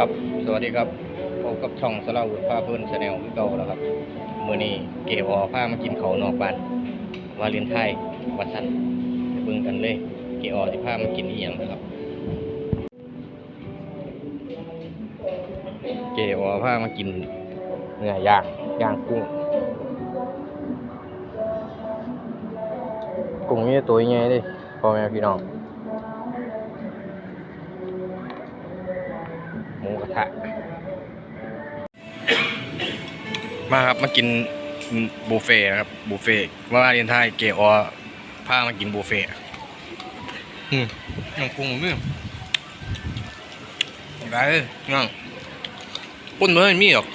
ครับสวัสดีครับพบกับช่องสลาวุฒิพาเพื่อนชาแนลคือเก่าแล้วครับเมื่อนี้เกวอพามากินเขานอกบ้านวาเลนไทน์วัดสันเบิ่งกันเลย เกวอที่พามากินอีหยังนะครับ เกวอพามากินเนื้อย่างย่างกุ้งกุ้งนี่ตัวใหญ่เลยพ่อแม่พี่น้อง หมูกระ ทะมาครับมากินบุฟเฟ่ต์นะครับบุฟเฟ่ต์ว่าเรียนไทยเกออพามากินบุฟเฟ่ต์อืมน้องกุ้งมือได้เลยน้องปุ่นเมื่อมีหรอก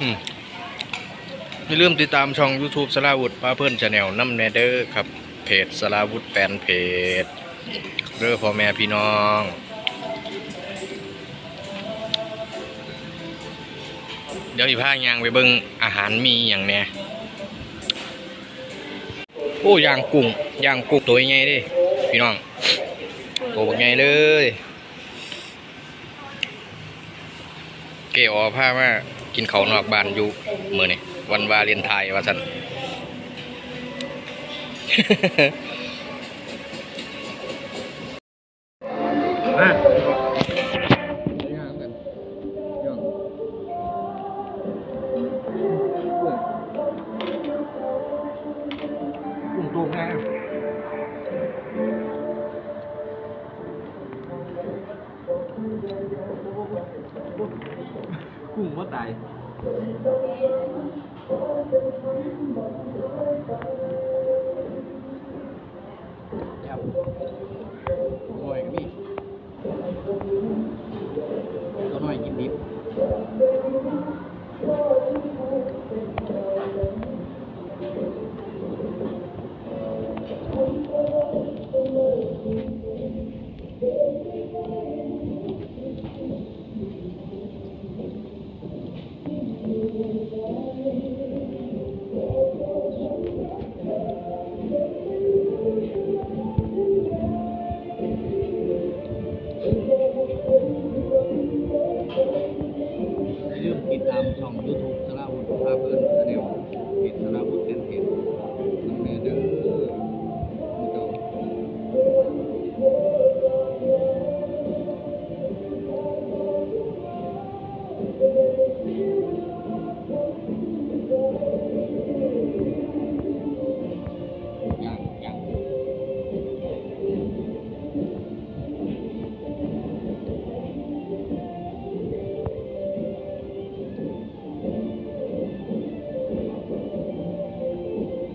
อืม อย่าลืมติดตามช่อง YouTube สลาวุธป้าเพื่อนชาแนลน้ำแนเดอร์ครับ เพจสลาวุธแฟนเพจเรือพ่อแม่พี่น้องเดี๋ยวอีพายางไปเบิ่งอาหารมีอย่างแหน่โอ้ย่างกุ้งย่างกุ้งตัวใหญ่ดิพี่น้องตัวบักใหญ่เลย เกออผ้ามากินเขานอกบ้านอยู่มือนี่ วันวาเลนไทน์ว่าสันมากุ้งตัวง่ายกุ้งว่าตาย 我最难忘的。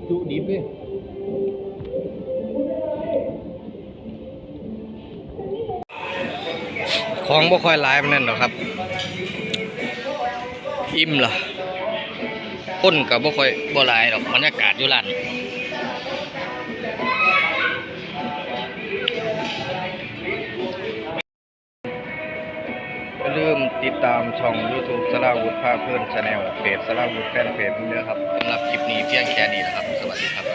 จุดิบเลยของบ่ค่อยหลายมันนั่นหรอกครับ อิ่มเหรอคนกับบ่ค่อยบ่หลายหรอกบรรยากาศอยู่ร้าน ติดตามช่อง YouTube สลาวุฒิภาพเพื่อนชาแนลเพจสลาวุฒิแฟนเพจเรื่อะครับสำหรับคลิปนี้เพียงแค่นี้นะครับ สวัสดีครับ